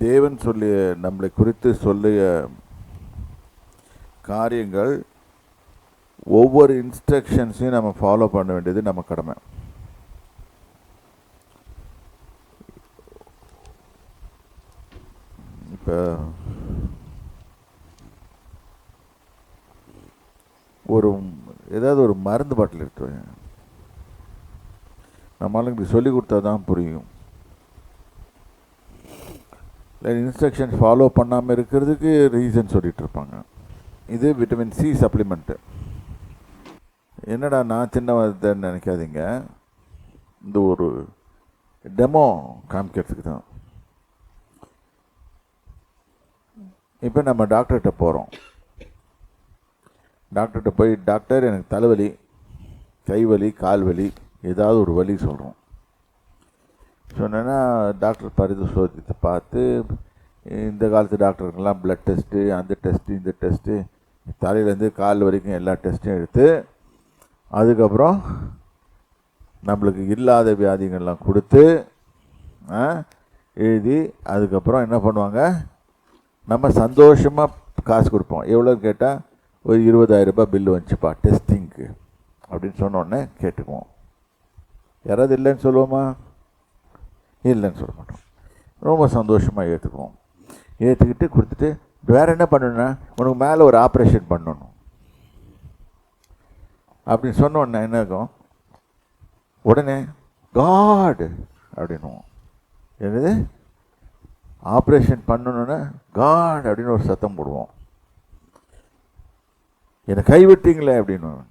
தேவன் சொல்லிய நம்மளை குறித்து சொல்லிய காரியங்கள் ஒவ்வொரு இன்ஸ்ட்ரக்ஷன்ஸையும் நம்ம ஃபாலோ பண்ண வேண்டியது நம்ம கடமை இப்போ ஒரு ஏதாவது ஒரு மருந்து பாட்டில் எடுத்து வைங்க. நம்மளுக்கு இப்படி சொல்லி கொடுத்தா தான் புரியும் இன்ஸ்ட்ரக்ஷன் ஃபாலோ பண்ணாமல் இருக்கிறதுக்கு ரீசன் சொல்லிகிட்ருப்பாங்க இது விட்டமின் சி சப்ளிமெண்ட்டு என்னடா நான் சின்னவன்னு நினைக்காதீங்க. இந்த ஒரு டெமோ காமிக்கிறதுக்கு தான். இப்போ நம்ம டாக்டர்கிட்ட போகிறோம் டாக்டர்கிட்ட போய் டாக்டர் எனக்கு தலைவலி கை வலி கால் வலி ஏதாவது ஒரு வலி சொல்கிறோம் சொன்னேன்னா டாக்டர் பரிசோதித்து பார்த்து இந்த காலத்து டாக்டருக்கெல்லாம் ப்ளட் டெஸ்ட்டு அந்த டெஸ்ட்டு இந்த டெஸ்ட்டு தலையிலேருந்து கால் வரைக்கும் எல்லா டெஸ்ட்டும் எடுத்து அதுக்கப்புறம் நம்மளுக்கு இல்லாத வியாதிகள்லாம் கொடுத்து எழுதி அதுக்கப்புறம் என்ன பண்ணுவாங்க? நம்ம சந்தோஷமாக காசு கொடுப்போம். எவ்வளோன்னு கேட்டால் ஒரு இருபதாயிரம் ரூபாய் பில்லு வந்துச்சுப்பா டெஸ்டிங்க்கு அப்படின்னு சொன்னோடனே கேட்டுக்குவோம். யாராவது இல்லைன்னு சொல்லுவோமா? இல்லைன்னு சொல்ல மாட்டோம். ரொம்ப சந்தோஷமாக ஏற்றுக்குவோம் ஏற்றுக்கிட்டு கொடுத்துட்டு வேறு என்ன பண்ணணுன்னா உனக்கு மேலே ஒரு ஆப்ரேஷன் பண்ணணும். அப்படின்னு சொன்ன என்ன இருக்கும் உடனே காடு அப்படின்னுவோம். என்னது? ஆப்ரேஷன் பண்ணணுன்னா காட் அப்படின்னு ஒரு சத்தம் போடுவோம். என்னை கைவிட்டீங்களே அப்படின்னு.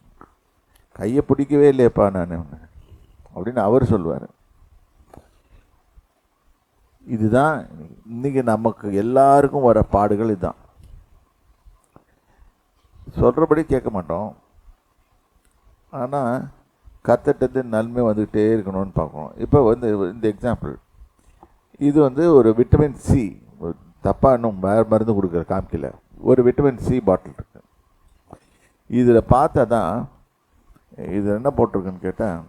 கையை பிடிக்கவே இல்லையப்பா நான் அப்படின்னு அவர் சொல்லுவார். இதுதான் இன்னைக்கு நமக்கு எல்லாருக்கும் வர பாடுகள் இதுதான். சொல்கிறபடி கேட்க மாட்டோம். ஆனால் கத்தட்டது நன்மை வந்துக்கிட்டே இருக்கணும்னு பார்க்கணும். இப்போ வந்து இந்த எக்ஸாம்பிள் இது வந்து ஒரு விட்டமின் சி தப்பாக இன்னும் வேறு மருந்து கொடுக்குற காமிக்கல. ஒரு விட்டமின் சி பாட்டில் இருக்கு. இதில் பார்த்தா தான் இது என்ன போட்டிருக்குன்னு கேட்டால்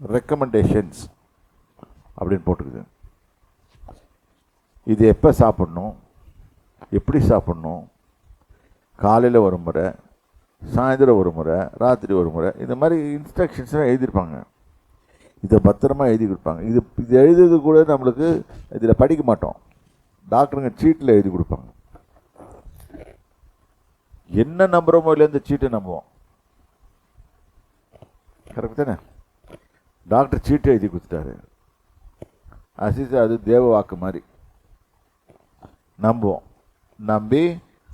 ரெக்கமெண்டேஷன்ஸ் அப்படின்னு போட்டிருக்குது. இது எப்போ சாப்பிடணும்? எப்படி சாப்பிடணும்? காலையில் ஒரு முறை சாயந்தரம் ஒரு முறை ராத்திரி ஒரு முறை இந்த மாதிரி இன்ஸ்ட்ரக்ஷன்ஸ்லாம் எழுதியிருப்பாங்க. இதை பத்திரமா எழுதி கொடுப்பாங்க. இது இது எழுதுறது கூட நம்மளுக்கு இதில் படிக்க மாட்டோம். டாக்டருங்க சீட்டில் எழுதி கொடுப்பாங்க. என்ன நம்புகிறோமோ இல்லை இந்த சீட்டை நம்புவோம். கரெக்ட் தானே? டாக்டர் சீட்டை எழுதி கொடுத்துட்டாரு. அசிஸ் அது தேவ வாக்கு மாதிரி. நம்புவோம். நம்பி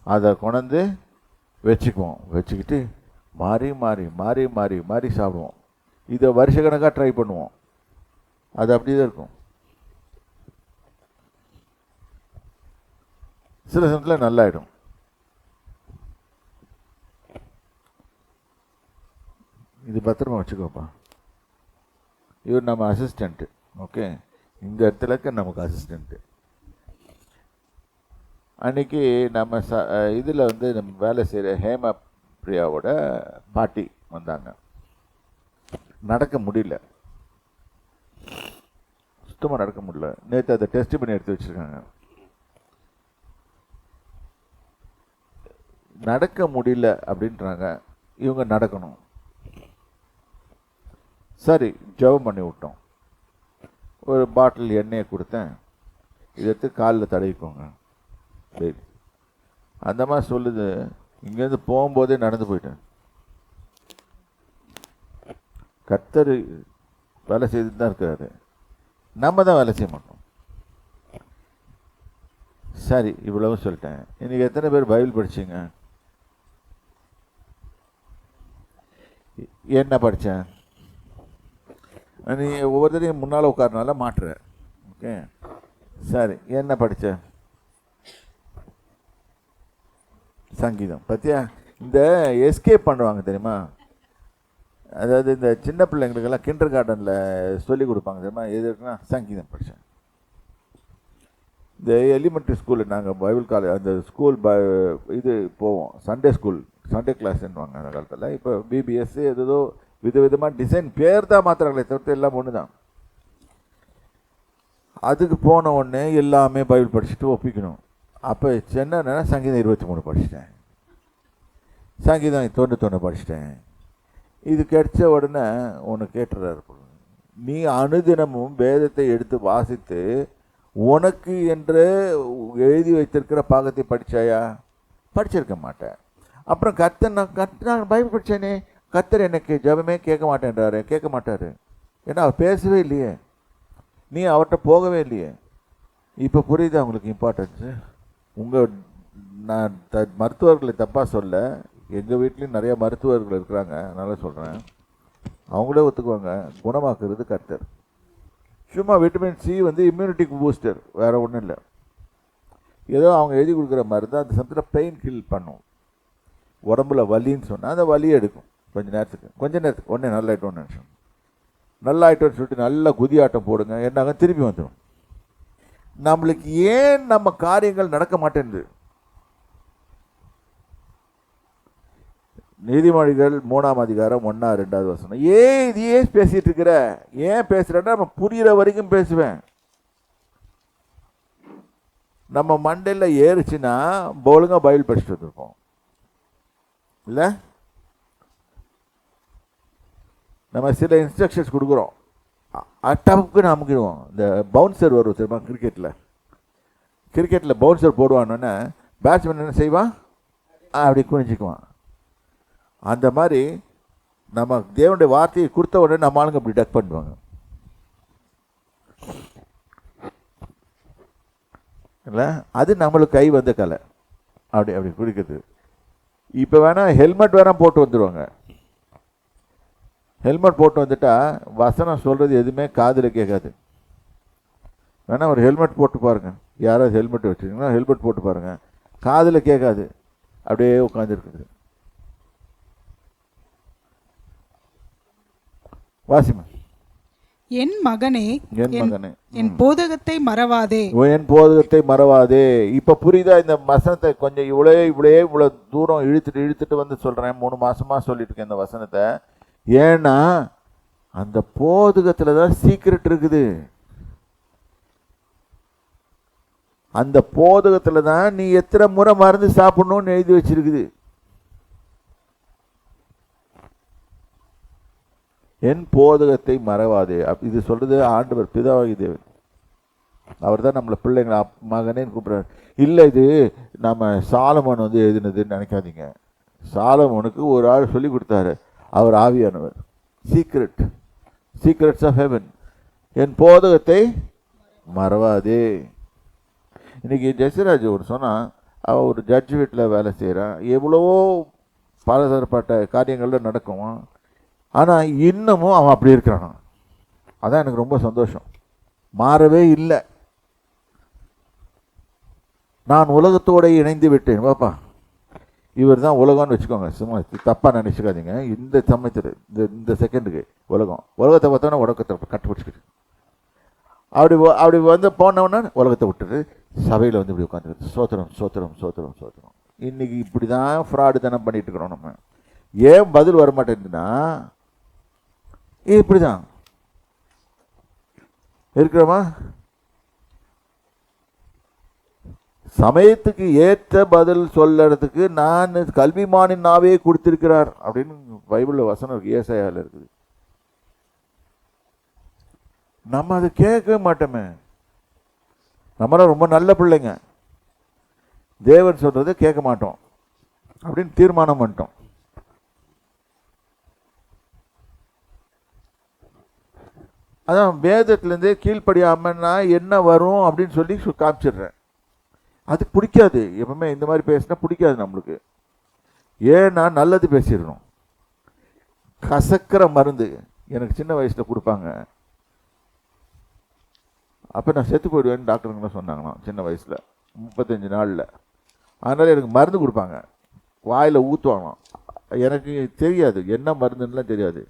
அதை கொண்டு வச்சுக்குவோம். வச்சுக்கிட்டு மாறி மாறி மாறி மாறி மாறி சாப்பிடுவோம். இதை வருஷக்கணக்காக ட்ரை பண்ணுவோம். அது அப்படி தான் இருக்கும். சில சமயத்தில் நல்லாயிடும். இது பத்திரமா வச்சுக்கோப்பா. இவர் நம்ம அசிஸ்டண்ட்டு ஓகே இந்த இடத்துலக்கு நமக்கு அசிஸ்டண்ட்டு அன்றைக்கி நம்ம ச இதில் வந்து நம்ம வேலை செய்கிற ஹேமா பிரியாவோட பாட்டி வந்தாங்க. நடக்க முடியல. சுத்தமாக நடக்க முடியல. நேற்று அதை டெஸ்ட் பண்ணி எடுத்து வச்சுருக்காங்க. நடக்க முடியல அப்படின்றாங்க. இவங்க நடக்கணும். சரி ஜெபம் பண்ணி விட்டோம். ஒரு பாட்டில் எண்ணெயை கொடுத்தேன். இதை எடுத்து காலில் தடவிக்கோங்க. சரி. அந்த மாதிரி சொல்லுது. இங்கேருந்து போகும்போதே நடந்து போயிட்டேன் கர்த்தர் வேலை செய்துட்டு தான் இருக்கிறாரு நம்ம தான் வேலை செய்ய மாட்டோம். சரி இவ்வளவு சொல்லிட்டேன். இன்றைக்கி எத்தனை பேர் பைபிள் படிச்சிங்க? என்ன படித்தேன் நீ ஒவ்வொருத்தரையும் முன்னால் உட்காரனால மாட்டுற ஓகே சரி என்ன படித்தேன் சங்கீதம் பார்த்தியா இந்த எஸ்கேப் பண்ணுவாங்க தெரியுமா? அதாவது இந்த சின்ன பிள்ளைங்களுக்கெல்லாம் கிண்டர் கார்டனில் சொல்லி கொடுப்பாங்க தெரியுமா? எது இருக்குன்னா சங்கீதம் படித்தேன் இந்த எலிமெண்ட்ரி ஸ்கூலில் நாங்கள் பைபிள் காலேஜ் அந்த ஸ்கூல் ப இது போவோம். சண்டே ஸ்கூல் சண்டே கிளாஸ்ன்னுவாங்க அந்த காலத்தில். இப்போ பிபிஎஸ் ஏதோ விதவிதமாக டிசைன் பேர் தான் மாத்திரங்களே தவிர்த்து எல்லாம் ஒன்று தான் அதுக்கு போன உடனே எல்லாமே பைபிள் படிச்சுட்டு ஒப்பிக்கணும். அப்போ சென்னை சங்கீதம் இருபத்தி மூணு படிச்சிட்டேன். சங்கீதம் தொண்டு படிச்சிட்டேன். இது கிடைச்ச உடனே ஒன்று கேட்டுறாரு நீ அனுதினமும் வேதத்தை எடுத்து வாசித்து உனக்கு என்று எழுதி வைத்திருக்கிற பாகத்தை படித்தாயா படிச்சிருக்க மாட்டேன். அப்புறம் கத்தர் நான் கத்த நான் பைபிள் படித்தேனே கத்தர் எனக்கு ஜெபமே கேட்க மாட்டேன்றாரு. கேட்க மாட்டார். ஏன்னா அவர் பேசவே இல்லையே. நீ அவர்கிட்ட போகவே இல்லையே. இப்போ புரியுது உங்களுக்கு இம்பார்ட்டன்ஸு உங்கள் நான் த மருத்துவர்களை தப்பாக சொல்ல எங்கள் வீட்லேயும் நிறைய மருத்துவர்கள் இருக்கிறாங்க. அதனால் சொல்கிறேன் அவங்களே ஒத்துக்குவாங்க. குணமாக்குறது கர்த்தர். சும்மா விட்டமின் சி வந்து இம்யூனிட்டிக்கு பூஸ்டர் வேறு ஒன்றும் இல்லை. ஏதோ அவங்க எழுதி கொடுக்குற மாதிரி தான் அந்த சமயத்தில் பெயின் கில் பண்ணும். உடம்புல வலின்னு சொன்னால் அந்த வலி எடுக்கும். கொஞ்ச நேரத்துக்கு. கொஞ்சம் நேரத்துக்கு. உடனே நல்லா ஆகிட்டோம்னு நினச்சோம். நல்லா ஆகிட்டோன்னு சொல்லிட்டு நல்லா குதியாட்டம் போடுங்க. என்னாங்க திருப்பி வந்துடும் நம்மளுக்கு ஏன் நம்ம காரியங்கள் நடக்க மாட்டேங்குது நீதிமொழிகள் மூணாம் அதிகாரம் ஒன்றா ரெண்டாவது வசனம். ஏன் இதையே பேசிகிட்டு இருக்கிற. ஏன் பேசுகிறேன்னா நம்ம புரிகிற வரைக்கும் பேசுவேன். நம்ம மண்டையில் ஏறுச்சுன்னா ஒழுங்கா பயில் படிச்சுட்டு வந்துருப்போம். இல்லை? நம்ம சில இன்ஸ்ட்ரக்ஷன்ஸ் கொடுக்குறோம். அட்டாப்புக்கு அமுக்கிடுவோம். இந்த பவுன்சர் வரும் தெரியுமா கிரிக்கெட்டில் கிரிக்கெட்டில் பவுன்சர் போடுவான்னு பேட்ஸ்மேன் என்ன செய்வான்? ஆ, அப்படி குனிஞ்சிக்குவான். அந்த மாதிரி நம்ம தேவனுடைய வார்த்தையை கொடுத்த உடனே நம்ம ஆளுங்க அப்படி டக் பண்ணுவாங்க. இல்லை? அது நம்மளுக்கு கை வந்த கலை. அப்படி அப்படி குடிக்கிறது இப்போ வேணால் ஹெல்மெட் வேணால் போட்டு வந்துடுவாங்க ஹெல்மெட் போட்டு வந்துட்டா வசனம் சொல்கிறது எதுவுமே காதில் கேட்காது. வேணால் ஒரு ஹெல்மெட் போட்டு பாருங்க. யாராவது ஹெல்மெட் வச்சுருக்கீங்கன்னா ஹெல்மெட் போட்டு பாருங்கள் காதில் கேட்காது. அப்படியே உட்காந்துருக்குது வாசிமா. என் மகனே என் மகனே. என் போதகத்தை மறவாதே. என் போதகத்தை மறவாதே. இப்ப புரியுதா இந்த வசனத்தை கொஞ்சம் இவ்வளோ இவ்வளோ இவ்வளோ தூரம் இழுத்துட்டு இழுத்துட்டு வந்து சொல்றேன். மூணு மாசமா சொல்லிட்டு இருக்கேன் இந்த வசனத்தை. ஏன்னா அந்த போதகத்துல தான் சீக்கிரட் இருக்குது. அந்த போதகத்துல தான் நீ எத்தனை முறை மருந்து சாப்பிடணும்னு எழுதி வச்சிருக்குது. என் போதகத்தை மறவாதே. அப் இது சொல்கிறது ஆண்டவர் பிதாவாகி தேவன். அவர் தான் நம்மளை பிள்ளைங்களை அப் மகனேன்னு கூப்பிட்றாரு. இல்லை இது நம்ம சாலமோன் வந்து எழுதினதுன்னு நினைக்காதீங்க. சாலமோனுக்கு ஒரு ஆள் சொல்லி கொடுத்தாரு. அவர் ஆவியானவர். சீக்ரெட் சீக்ரெட்ஸ் ஆஃப் ஹெவன் என் போதகத்தை மறவாதே. இன்றைக்கி ஜெயசிராஜ் ஒரு சொன்னான் அவன் ஒரு ஜட்ஜ் வீட்டில் வேலை செய்கிறான் எவ்வளவோ பலதரப்பட்ட காரியங்களில் நடக்கும். ஆனால் இன்னமும் அவன் அப்படி இருக்கிறான். அதான் எனக்கு ரொம்ப சந்தோஷம். மாறவே இல்லை. நான் உலகத்தோட இணைந்து விட்டேன். பாப்பா இவர் தான் உலகம்னு வச்சுக்கோங்க. சும்மா தப்பாக நினச்சிக்காதீங்க. இந்த சமயத்தில் இந்த இந்த செகண்டுக்கு உலகம். உலகத்தை பார்த்தோன்னா உலகத்தை கட்டுப்பிடிச்சிக்கிட்டு அப்படி வ- அப்படி வந்து போனவொன்னே உலகத்தை விட்டுட்டு சபையில் வந்து இப்படி உட்காந்துருக்கு சோத்திரம் சோத்திரம் சோத்திரம் சோத்திரம். இன்னைக்கு இப்படி தான் ஃப்ராடு தானே பண்ணிகிட்டு இருக்கிறோம் நம்ம. ஏன் பதில் வர மாட்டேங்குதுன்னா இப்படி தான் இருக்கிறோமா? சமயத்துக்கு ஏற்ற பதில் சொல்லறதுக்கு நான் கல்விமானின் நாவே கொடுத்திருக்கிறார் அப்படின்னு பைபிளில் வசனம் இருக்கு இருக்குது. நம்ம அதை கேட்கவே மாட்டோமே. நம்மளாம் ரொம்ப நல்ல பிள்ளைங்க. தேவன் சொல்கிறத கேட்க மாட்டோம் அப்படின்னு தீர்மானம் பண்ணிட்டோம். அதான் வேதத்துலேருந்தே கீழ்ப்படியாமன்னா என்ன வரும் அப்படின்னு சொல்லி சு- காமிச்சிடுறேன். அது பிடிக்காது. எப்பவுமே இந்த மாதிரி பேசினா பிடிக்காது நம்மளுக்கு. ஏன்னா நல்லது பேசிடணும். கசக்கிற மருந்து எனக்கு சின்ன வயசில் கொடுப்பாங்க. அப்போ நான் செத்து போயிடுவேன்னு டாக்டருங்களாம் சொன்னாங்களாம் சின்ன வயசில். முப்பத்தஞ்சு நாளில். அதனால் எனக்கு மருந்து கொடுப்பாங்க. வாயில் ஊற்றுவாங்களாம் எனக்கு தெரியாது. என்ன மருந்துன்னுலாம் தெரியாது.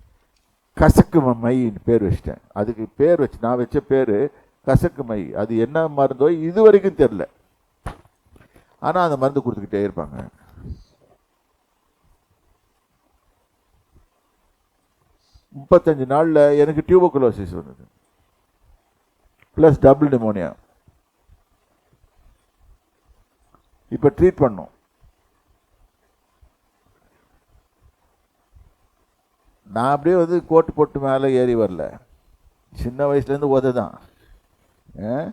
கசக்கு மைன்னு பேர் வச்சிட்டேன். அதுக்கு பேர் வச்சு நான் வச்ச பேர் கசக்கு மை. அது என்ன மருந்தோ இது வரைக்கும் தெரில ஆனால் அந்த மருந்து கொடுத்துக்கிட்டே இருப்பாங்க. முப்பத்தஞ்சு நாளில் எனக்கு டியூபோகுலோசிஸ் வந்தது. ப்ளஸ் டபுள் நிமோனியா இப்போ ட்ரீட் பண்ணோம். நான் அப்படியே வந்து கோட்டு போட்டு மேலே ஏறி வரல. சின்ன வயசுலேருந்து உத தான். ஆ?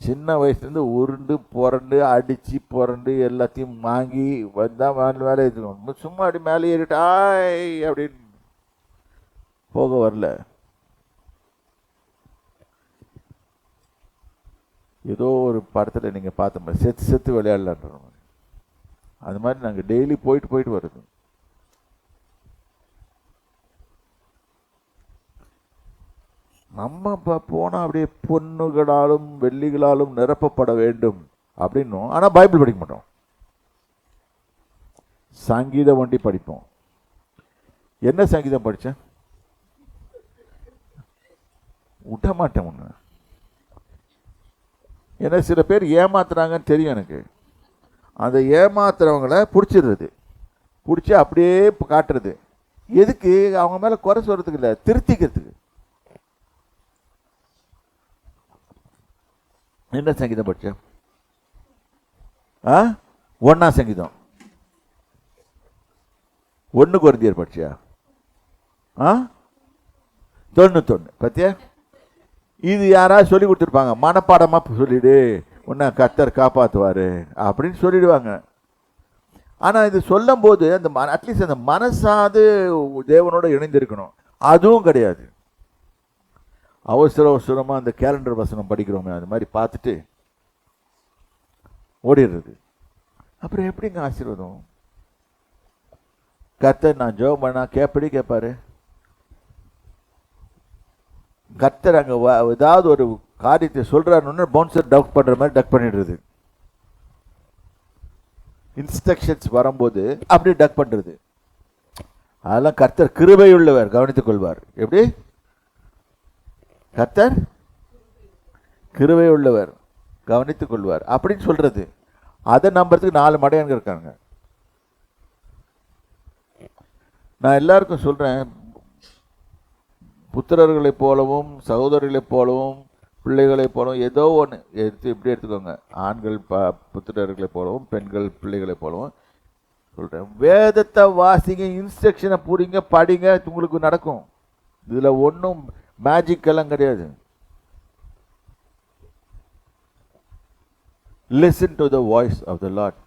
சின்ன வயசுலேருந்து உருண்டு புரண்டு அடித்து புரண்டு எல்லாத்தையும் வாங்கி வந்தால் மேலே மேலே ஏற்றிக்கணும் சும்மா அப்படி மேலே ஏறிட்டு ஆய் அப்படின்னு போக வரல. ஏதோ ஒரு படத்தில் நீங்கள் பார்த்த மாதிரி செத்து செத்து விளையாடலான்ற மாதிரி. அது மாதிரி நாங்கள் டெய்லி போயிட்டு போயிட்டு வருது நம்ம இப்போ போனால் அப்படியே பொண்ணுகளாலும் வெள்ளிகளாலும் நிரப்பப்பட வேண்டும் அப்படின்னும் ஆனால் பைபிள் படிக்க மாட்டோம். சங்கீதம் வண்டி படிப்போம். என்ன சங்கீதம் படித்தேன் விட மாட்டேன் ஒன்று ஏன்னா சில பேர் ஏமாத்துறாங்கன்னு தெரியும் எனக்கு. அந்த ஏமாத்துறவங்கள பிடிச்சிடுறது. பிடிச்சி அப்படியே காட்டுறது. எதுக்கு? அவங்க மேலே குறை சொல்கிறதுக்கு இல்லை திருத்திக்கிறதுக்கு. என்ன சங்கீதம் படிச்ச? ஆ? ஒன்னா சங்கீதம். ஒன்று குருந்தியர் படிச்சியா? ஆ? தொண்ணூத்தொன்று பத்தியா? இது யாராவது சொல்லி கொடுத்துருப்பாங்க. மனப்பாடமாக சொல்லிடு. உன்னை கத்தர் காப்பாற்றுவார் அப்படின்னு சொல்லிடுவாங்க. ஆனால் இது சொல்லும்போது அந்த ம அட்லீஸ்ட் அந்த மனசாது தேவனோட இணைந்திருக்கணும். அதுவும் கிடையாது. அவசர அவசரமாக அந்த கேலண்டர் வசனம் படிக்கிறோமே அது மாதிரி பார்த்துட்டு ஓடிடுறது. அப்புறம் எப்படிங்க ஆசீர்வாதம்? கர்த்தர் நான் ஜெபம் பண்ணா கேப்படி கேட்பாரு கர்த்தர் அங்கே ஏதாவது ஒரு காரியத்தை சொல்கிறாருன்னு பவுன்சர் டக் பண்ணுற மாதிரி டக் பண்ணிடுறது. இன்ஸ்ட்ரக்ஷன்ஸ் வரும்போது அப்படி டக் பண்ணுறது அதெல்லாம் கர்த்தர் கிருபை உள்ளவர் கவனித்துக் கொள்வார். எப்படி? கர்த்தர் கிருவை உள்ளவர் கவனித்துக் கொள்வார். அப்படின்னு சொல்கிறது அதை நம்புறதுக்கு நாலு மடையங்க இருக்காங்க. நான் எல்லாருக்கும் சொல்கிறேன் புத்திரர்களைப் போலவும் சகோதரர்களைப் போலவும் பிள்ளைகளைப் போலவும் ஏதோ ஒன்று எடுத்து இப்படி எடுத்துக்கோங்க. ஆண்கள் ப புத்திரர்களைப் போலவும் பெண்கள் பிள்ளைகளைப் போலவும் சொல்கிறேன் வேதத்தை வாசிங்க இன்ஸ்ட்ரக்ஷனை புரிங்க படிங்க உங்களுக்கு நடக்கும். இதில் ஒன்றும் மேஜிக் எல்லாம் கிடையாது. Listen to the voice of the Lord